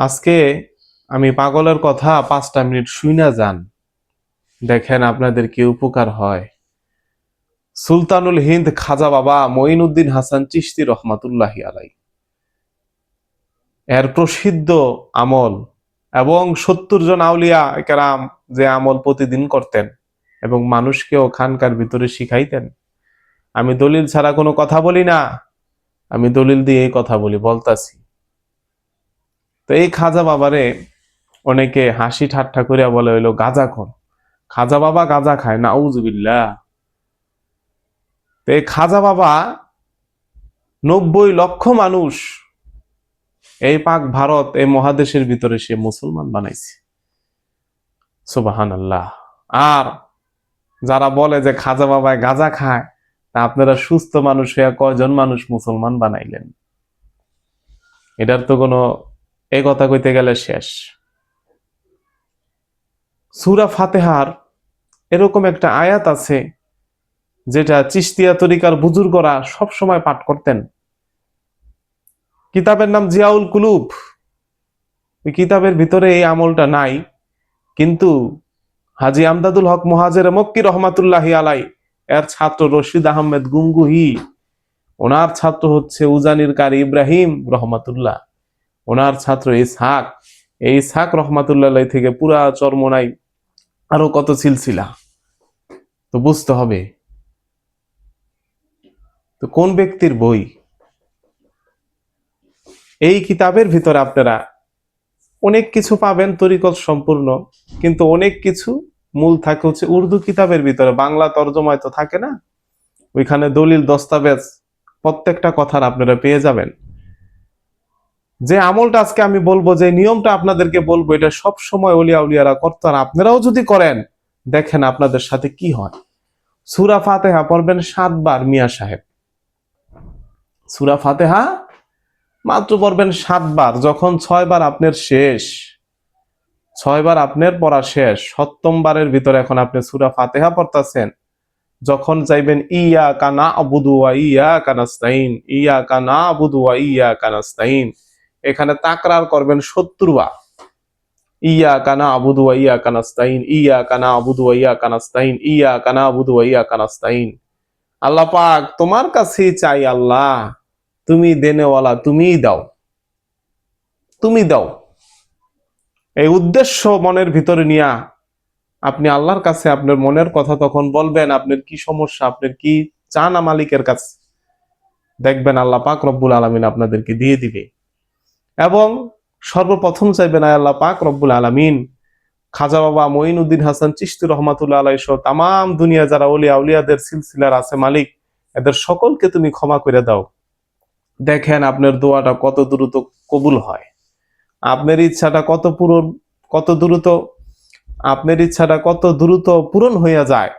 আজকে আমি পাগলের কথা পাঁচটা মিনিট শুই না যান। দেখেন আপনাদের কি উপকার হয়। সুলতানুল হিন্দ খাজা বাবা মঈনুদ্দিন হাসান চিশতি রহমাতুল্লাহ আলাই। এর প্রসিদ্ধ আমল এবং সত্তর জন আউলিয়া কেরাম যে আমল প্রতিদিন করতেন এবং মানুষকেও খানকার ভিতরে শিখাইতেন। আমি দলিল ছাড়া কোনো কথা বলি না। আমি দলিল দিয়ে এই কথা বলি, বলতাছি। তো এই খাজা বাবারে অনেকে হাসি ঠাট্টা করিয়া বলে হইল, গাজা খর। খাজা বাবা গাজা খায় না উজবিল্লা তো এই খাজা বাবা নব্বই লক্ষ মানুষ এই পাক ভারত, এই মহাদেশের ভিতরে সে মুসলমান বানাইছে। সুবাহান আল্লাহ আর যারা বলে যে খাজা বাবায় গাজা খায়, তা আপনারা সুস্থ মানুষ হইয়া কয়জন মানুষ মুসলমান বানাইলেন? এটার তো কোনো এই কথা কইতে গেলে শেষ। সুরা ফাতেহার এরকম একটা আয়াত আছে, যেটা চিস্তিয়া তরিকার বুজুর্গরা সব সময় পাঠ করতেন। কিতাবের নাম জিয়াউল কুলুব। কিতাবের ভিতরে এই আমলটা নাই, কিন্তু হাজি আমদাদুল হক মহাজের মক্কি রহমাতুল্লাহ আলাই, এর ছাত্র রশিদ আহমেদ গুঙ্গুহি, ওনার ছাত্র হচ্ছে উজানির কারি ইব্রাহিম রহমাতুল্লাহ। ওনার ছাত্র ইসহাক। এই ইসহাক রহমাতুল্লাহ থেকে পুরা চর্মনাই আরও কত সিলসিলা। তো বুঝতে হবে, তো কোন ব্যক্তির বই? এই কিতাবের ভিতরে আপনারা অনেক কিছু পাবেন, তরিকত সম্পূর্ণ, কিন্তু অনেক কিছু মূল থাকে হচ্ছে উর্দু কিতাবের ভিতরে, বাংলা তর্জমায় তো থাকে না। ওইখানে দলিল, দস্তাবেজ প্রত্যেকটা কথার আপনারা পেয়ে যাবেন। যে আমলটা আজকে আমি বলব, যে নিয়মটা আপনাদেরকে বলব, এটা সব সময় অলিয়া উলিয়ারা করতেন আপনারাও যদি করেন, দেখেন আপনাদের সাথে কি হয়। সুরা ফাতেহা পড়বেন সাতবার, মিয়া সাহেব। সুরা ফাতেহা মাত্র পড়বেন সাতবার, যখন ছয়বার আপনার শেষ, ছয়বার আপনার পড়া শেষ, সপ্তমবারের ভিতরে এখন আপনি সুরা ফাতেহা পড়তেছেন, যখন চাইবেন, ইয়া কানা আবুদুয়া ইয়া কানাস্তাইন ইয়া কানা আবুদুয়া ইয়া কানাস্তাইন এখানে তাকরার করবেন সত্তর বার। ইয়া কানা আবুদুয়া ইয়া কানাস্তাইন ইয়া কানা আবুদুয়া ইয়া কানাস্তাইন ইয়া কানা আবুদুয়া ইয়া কানাস্তাইন আল্লাহ পাক তোমার কাছেই চাই আল্লাহ, তুমি দেনেওয়ালা তুমিই দাও। তুমি দাও। এই উদ্দেশ্য মনের ভিতরে নিয়া আপনি আল্লাহর কাছে আপনার মনের কথা তখন বলবেন, আপনার কি সমস্যা, আপনার কি চান মালিকের কাছে? দেখবেন আল্লাহ পাক রব্বুল আলমিন আপনাদেরকে দিয়ে দিবে। এবং সর্বপ্রথম চাইবেন আল্লাহ পাক রব্বুল আলমিন। খাজা বাবা মঈনুদ্দিন হাসান চিস্তি রহমাতুল্লাহ আলাই সহ তাম দুনিয়া যারা অলিয়া উলিয়াদের সিলসিলার আছে মালিক, এদের সকলকে তুমি ক্ষমা করে দাও। দেখেন আপনার দোয়াটা কত দ্রুত কবুল হয়। আপনার ইচ্ছাটা কত পূরণ, কত দ্রুত, আপনার ইচ্ছাটা কত দ্রুত পূরণ হইয়া যায়।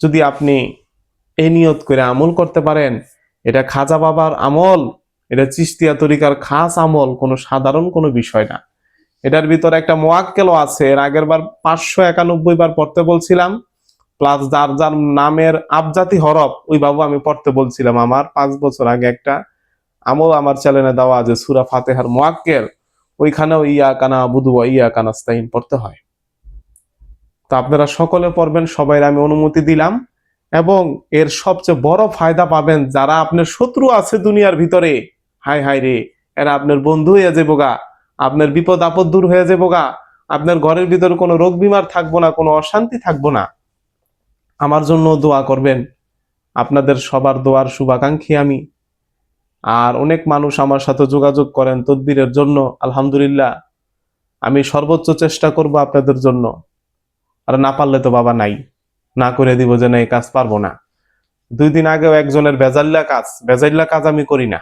যদি আপনি এই নিয়ত করে আমল করতে পারেন, এটা খাজা বাবার আমল এটা চিস্তিয়া তরিকার খাস আমল, কোনো সাধারণ কোনো বিষয় না। এটার ভিতরে একটা মোয়াক্কেলও আছে, এর আগের বার পাঁচশো একানব্বই বার পড়তে বলছিলাম প্লাস যার যার নামের আবজাতি হরফ, ওই বাবু আমি পড়তে বলছিলাম। আমার পাঁচ বছর আগে একটা আমল আমার চ্যানেলে দেওয়া আছে, সুরা ফাতেহার মোয়াক্কেল, ওইখানেও ইয়া কানা বুধুয়া ইয়া কানাস্তাইন পড়তে হয়। তো আপনারা সকলে পড়বেন সবাই আমি অনুমতি দিলাম, এবং এর সবচেয়ে বড় ফায়দা পাবেন যারা আপনার শত্রু আছে দুনিয়ার ভিতরে হাই হাই রে, এরা আপনার বন্ধু হয়ে যাব গা। আপনার বিপদ আপদ দূর হয়ে যাব গা। আপনার ঘরের ভিতরে কোনো রোগ বিমার থাকব না, কোনো অশান্তি থাকব না। আমার জন্য দোয়া করবেন। আপনাদের সবার দোয়ার শুভাকাঙ্ক্ষী আমি। আর অনেক মানুষ আমার সাথে যোগাযোগ করেন তদবিরের জন্য, আলহামদুলিল্লাহ। আমি সর্বোচ্চ চেষ্টা করব আপনাদের জন্য। আর না পারলে তো বাবা নাই। না করে দিব যে না এই কাজ পারব না। দুই দিন আগেও একজনের বেজাল্লা কাজ বেজাল্লা কাজ আমি করি না।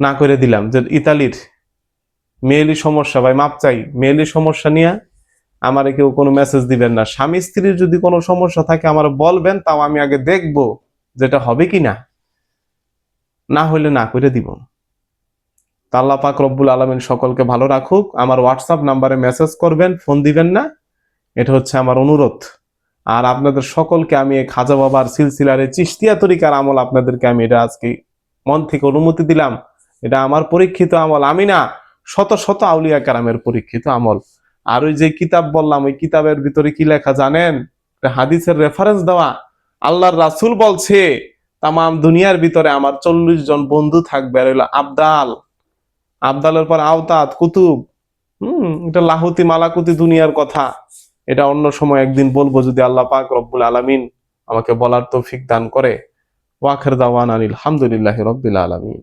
না করে দিলাম যে ইতালির মেয়েলি সমস্যা, ভাই মাপ চাই। মেয়েলি সমস্যা নিয়ে আমারে কেউ কোনো মেসেজ দিবেন না। স্বামী স্ত্রীর যদি কোনো সমস্যা থাকে আমার বলবেন, তাও আমি আগে দেখব যেটা হবে কি না না হইলে না করে দিব। তা আল্লাহ পাক রব্বুল আলমিন সকলকে ভালো রাখুক। আমার হোয়াটসঅ্যাপ নাম্বারে মেসেজ করবেন ফোন দিবেন না। এটা হচ্ছে আমার অনুরোধ। আর আপনাদের সকলকে আমি এই খাজা বাবার সিলসিলারে চিস্তিয়া তরিকার আমল আপনাদেরকে আমি এটা আজকে মন থেকে অনুমতি দিলাম। এটা আমার পরীক্ষিত আমল, আমি না শত শত আউলিয়া কারামের পরীক্ষিত আমল। আর ওই যে কিতাব বললাম, ওই কিতাবের ভিতরে কি লেখা জানেন? হাদিসের রেফারেন্স দেওয়া। আল্লাহর রাসূল বলছে তাম দুনিয়ার ভিতরে আমার চল্লিশ জন বন্ধু থাকবে, আর আবদাল। আবদালের পর আওতাত কুতুব। হম, এটা লাহুতি মালাকুতি দুনিয়ার কথা। এটা অন্য সময় একদিন বলব যদি আল্লাহ পাক রব্বুল আলামিন আমাকে বলার তৌফিক দান করে। ওয়াখের দাওয়ান আনিল আলহামদুলিল্লাহ রব্বিল আলামিন।